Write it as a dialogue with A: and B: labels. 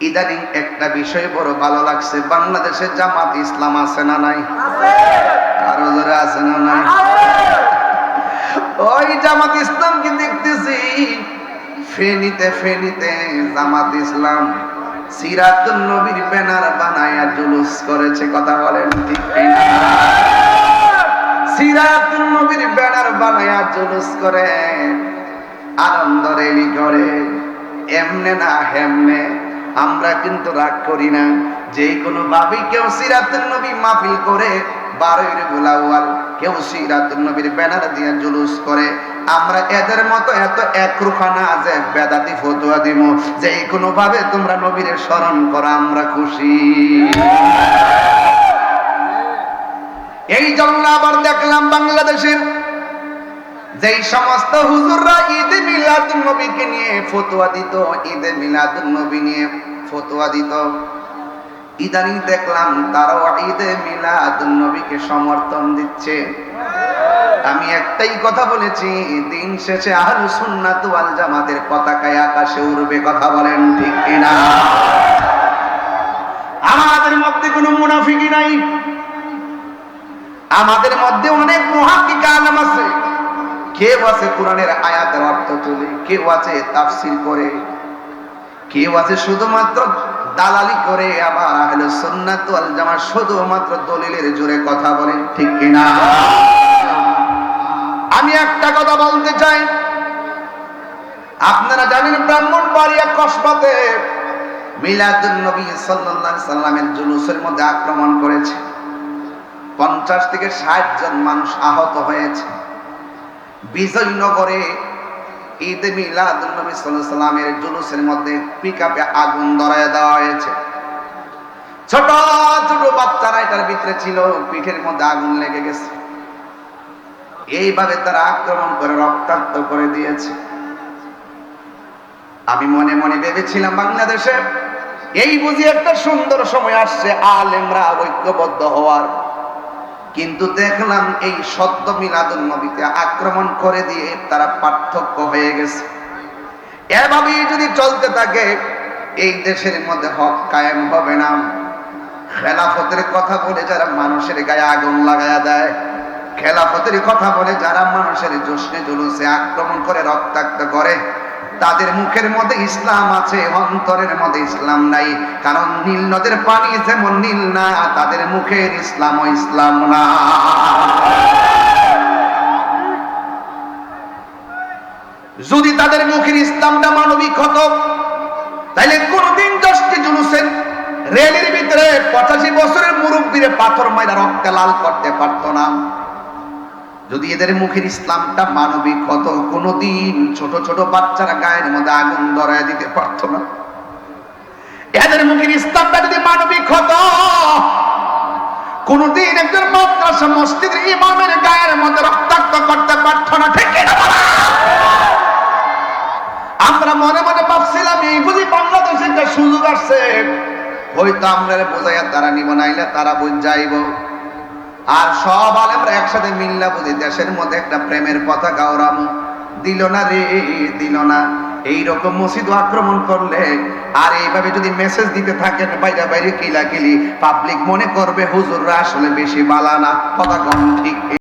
A: ইদানিং একটা বিষয় বড় ভালো লাগছে বাংলাদেশে জামাত ইসলাম আছে না নাই? আরও জোরে আছে না নাই? ওই জামাত ইসলামকে দেখতেছি ফেনিতে ফেনিতে জামাত ইসলাম সিরাতুল নবীর ব্যানার বানায়া জুলুস করেছে কথা বলেন ঠিক কিনা? সিরাতুল নবীর ব্যানার বানায়া জুলুস করে আনন্দ রেলি করে এমনে না হেমনে আমরা কিন্তু রাগ করি না। যে কোনো ভাবি কেউ সিরাতুল নবী মাহফিল করে, বারোই কেউ নবীর ব্যানার দিয়ে জুলুস করে। আমরা এদের মতো এত একরুখা যে বেদাতি ফতুয়া দিব যে কোনো ভাবে তোমরা নবীর স্মরণ করো, আমরা খুশি। এই জন্য আবার দেখলাম বাংলাদেশের যেই সমস্ত হুজুররা ঈদে মিলাদুন নবীকে নিয়ে ফতোয়া দিত, ঈদে মিলাদুন নবী নিয়ে ফতোয়া দিত। ইদানিং দেখলাম তারাও ঈদে মিলাদুন নবীকে সমর্থন দিচ্ছে। আমি একটাই কথা বলেছি, দিন শেষে আহলু সুন্নাত ওয়াল জামাতের পতাকায় আকাশে উড়বে কথা বলেন ঠিক কিনা? আমাদের মধ্যে কোনো মুনাফিকি নাই। আমাদের মধ্যে অনেক মহাকিক আলম আছে। কেউ আছে কোরআনের আয়াতের অর্থ তুলে, কেউ আছে তাফসির করে, কেউ আছে শুধুমাত্র দালালি করে, আবার আহলে সুন্নাত ওয়াল শুধুমাত্র দলিলের জোরে কথা বলে, ঠিক কিনা আমি একটা কথা বলতে চাই। আপনারা জানেন ব্রাহ্মণ বাড়িয়া কসবাতে মিলাদুন নবী সাল্লাল্লাহু সাল্লামের জুলুসের মধ্যে আক্রমণ করেছে। পঞ্চাশ থেকে ষাট জন মানুষ আহত হয়েছে। বিজয়নগরে ঈদ মিলাদ নবী সাল্লামের জুলুসের মধ্যে পিকআপে আগুন ধরায় দেওয়া হয়েছে। ছোট ছোট বাচ্চারা এটার ভিতরে ছিল, পিঠের মধ্যে আগুন লেগে গেছে। এইভাবে তারা আক্রমণ করে, রক্তাক্ত করে দিয়েছে। আমি মনে মনে ভেবেছিলাম, বাংলাদেশে এই বুঝি একটা সুন্দর সময় আসছে, আলেমরা ঐক্যবদ্ধ হওয়ার। কিন্তু দেখলাম এই সদ্য মিলাদুল নবীতে আক্রমণ করে দিয়ে তারা পার্থক্য হয়ে গেছে। এভাবেই যদি চলতে থাকে, এই দেশের মধ্যে হক কায়েম হবে না। খেলাফতের কথা বলে যারা মানুষের গায়ে আগুন লাগায়া দেয়, খেলাফতের কথা বলে যারা মানুষের জোশনে জুলুসে আক্রমণ করে রক্তাক্ত করে তাদের মুখের মধ্যে ইসলাম আছে, অন্তরের মধ্যে ইসলাম নাই। কারণ নীল নদের পানি যেমন নীল না, তাদের মুখের ইসলাম ও ইসলাম না। যদি তাদের মুখের ইসলামটা মানবিক হতো, তাইলে কোনদিন দশটি জুলুসের রেলের ভিতরে পঁচাশি বছরের মুরব্বীরে পাথর মাইরা রক্তে লাল করতে পারতো না। যদি এদের মুখের ইসলামটা মানবিক হতো, কোনোদিন ছোট ছোট বাচ্চারা গায়ের মধ্যে আগুন ধরায় দিতে পারতো না। এদের মুখের ইসলামটা যদি মানবিক হতো, কোনদিন একজন মাদ্রাসা মসজিদের ইমামের গায়ের মধ্যে রক্তাক্ত করতে পারত না। ঠিক আমরা মনে মনে ভাবছিলাম, এই বুঝি বাংলাদেশে একটা সুযোগ আসছে, হয়তো আমরা বোঝাইয়া তারা নিব, নাইলে তারা বুঝ যাইব। আর সব আলেমরা একসাথে মিল্লা বুঝি, দেশের মধ্যে একটা প্রেমের পতাকা ওরাম দিল না রে, দিল না। এইরকম মসজিদ আক্রমণ করলে আর এইভাবে যদি মেসেজ দিতে থাকেন, বাইরে বাইরে কিলা কিলি পাবলিক মনে করবে হুজুররা আসলে বেশি বালা না। কথা কম ঠিক